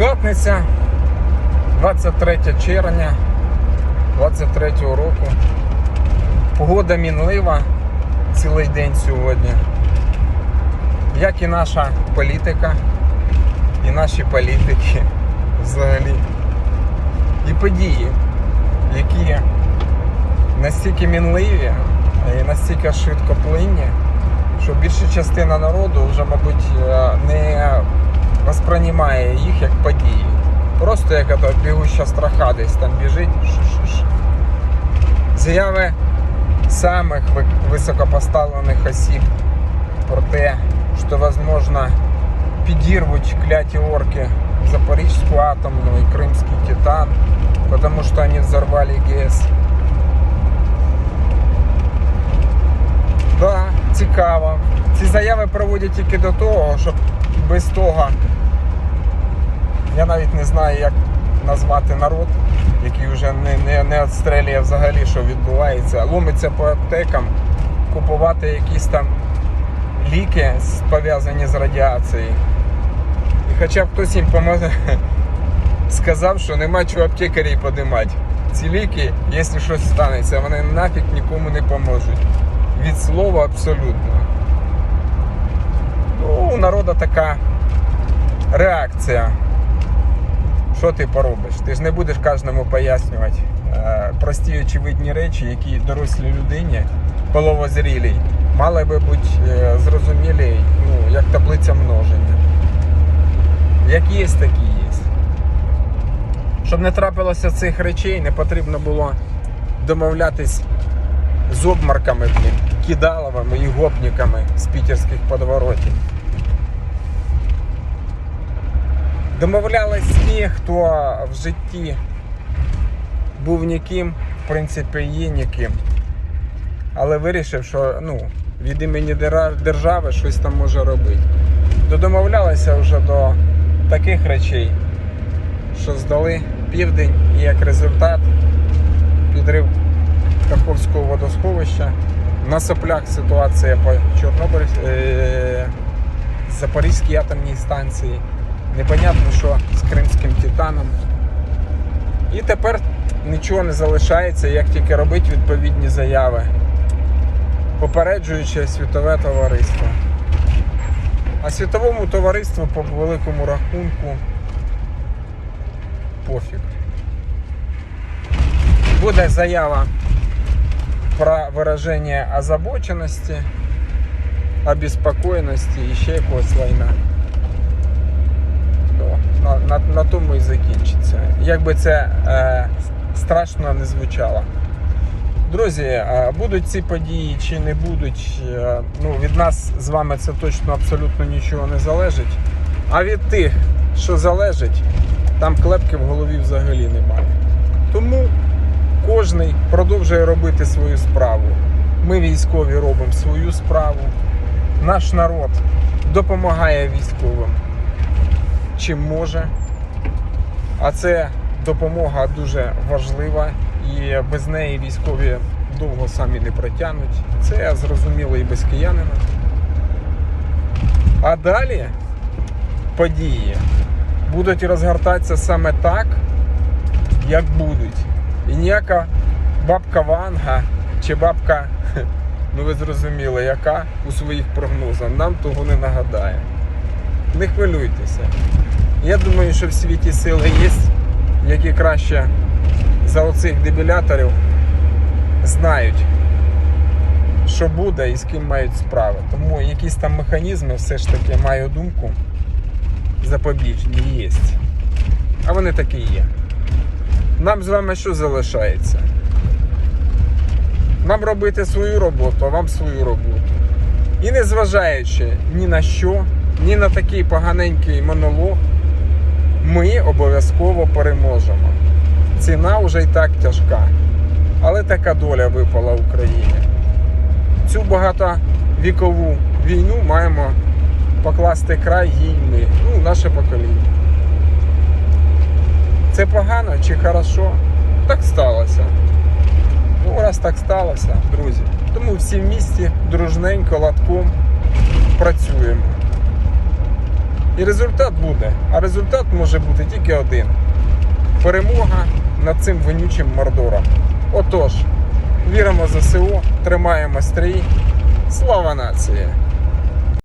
П'ятниця, 23 червня 23 року. Погода мінлива цілий день сьогодні. Як і наша політика, і наші політики взагалі. І події, які настільки мінливі і настільки швидкоплинні, що більша частина народу вже, мабуть, не восприймає їх як події. Просто як ото бігуща строха десь там біжить. ш-ш-ш. Заяви самих ви- високопоставлених осіб про те, що, возможно, підірвуть кляті орки Запорізьку атомну і Кримський Титан, потому что они взорвали ГЕС. Да, цікаво. Ці заяви проводять тільки до того, щоб без того, я навіть не знаю, як назвати народ, який вже не, не, не відстрелює взагалі, що відбувається, ломиться по аптекам, купувати якісь там ліки пов'язані з радіацією. І хоча б хтось їм поможе, сказав, що нема чого аптекарів подимати. Ці ліки, якщо щось станеться, вони нафіг нікому не поможуть. Від слова абсолютно. Ну, у народу така реакція. Що ти поробиш? Ти ж не будеш кожному пояснювати е, прості очевидні речі, які дорослій людині половозрілій мали би бути е, зрозумілі, ну, як таблиця множення. Як є, так і є. Щоб не трапилося цих речей, не потрібно було домовлятись з обмарками, кидаловими і гопниками з пітерських подворотів. Домовлялись ті, хто в житті був ніким, в принципі, є ніким. Але вирішив, що ну, від імені держави щось там може робити. Додомовлялися вже до таких речей, що здали південь і як результат підрив Каховського водосховища. На соплях ситуація по Чорнобиль, е- Запорізькій атомній станції. Непонятно, що з Кримським Титаном. І тепер нічого не залишається, як тільки робити відповідні заяви, попереджуючи світове товариство. А світовому товариству по великому рахунку пофіг. Буде заява про вираження озабоченості, обеспокоєності і ще якогось лайна. На, на, на тому і закінчиться. Як би це е, страшно не звучало. Друзі, е, будуть ці події чи не будуть, е, ну, від нас з вами це точно абсолютно нічого не залежить. А від тих, що залежить, там клепки в голові взагалі немає. Тому кожний продовжує робити свою справу. Ми військові робимо свою справу. Наш народ допомагає військовим чим може. А це допомога дуже важлива і без неї військові довго самі не протягнуть. Це зрозуміло і без киянина. А далі події будуть розгортатися саме так, як будуть. І ніяка бабка Ванга чи бабка, ну ви зрозуміли, яка у своїх прогнозах нам того не нагадає. Не хвилюйтеся. Я думаю, що в світі сили є, які краще за оцих дебіляторів знають, що буде і з ким мають справи. Тому якісь там механізми все ж таки маю думку запобіжні є. А вони такі є. Нам з вами що залишається? Нам робити свою роботу, а вам свою роботу. І не зважаючи ні на що, ні на такий поганенький монолог, ми обов'язково переможемо. Ціна вже й так тяжка. Але така доля випала Україні. Цю багатовікову війну маємо покласти край їй ми, ну, наше покоління. Це погано чи хорошо? Так сталося. Ну, раз так сталося, друзі. Тому всі в місті дружненько, латком працюємо. І результат буде. А результат може бути тільки один: перемога над цим вонючим мордором. Отож, віримо ЗСУ, тримаємо стрій. Слава нації!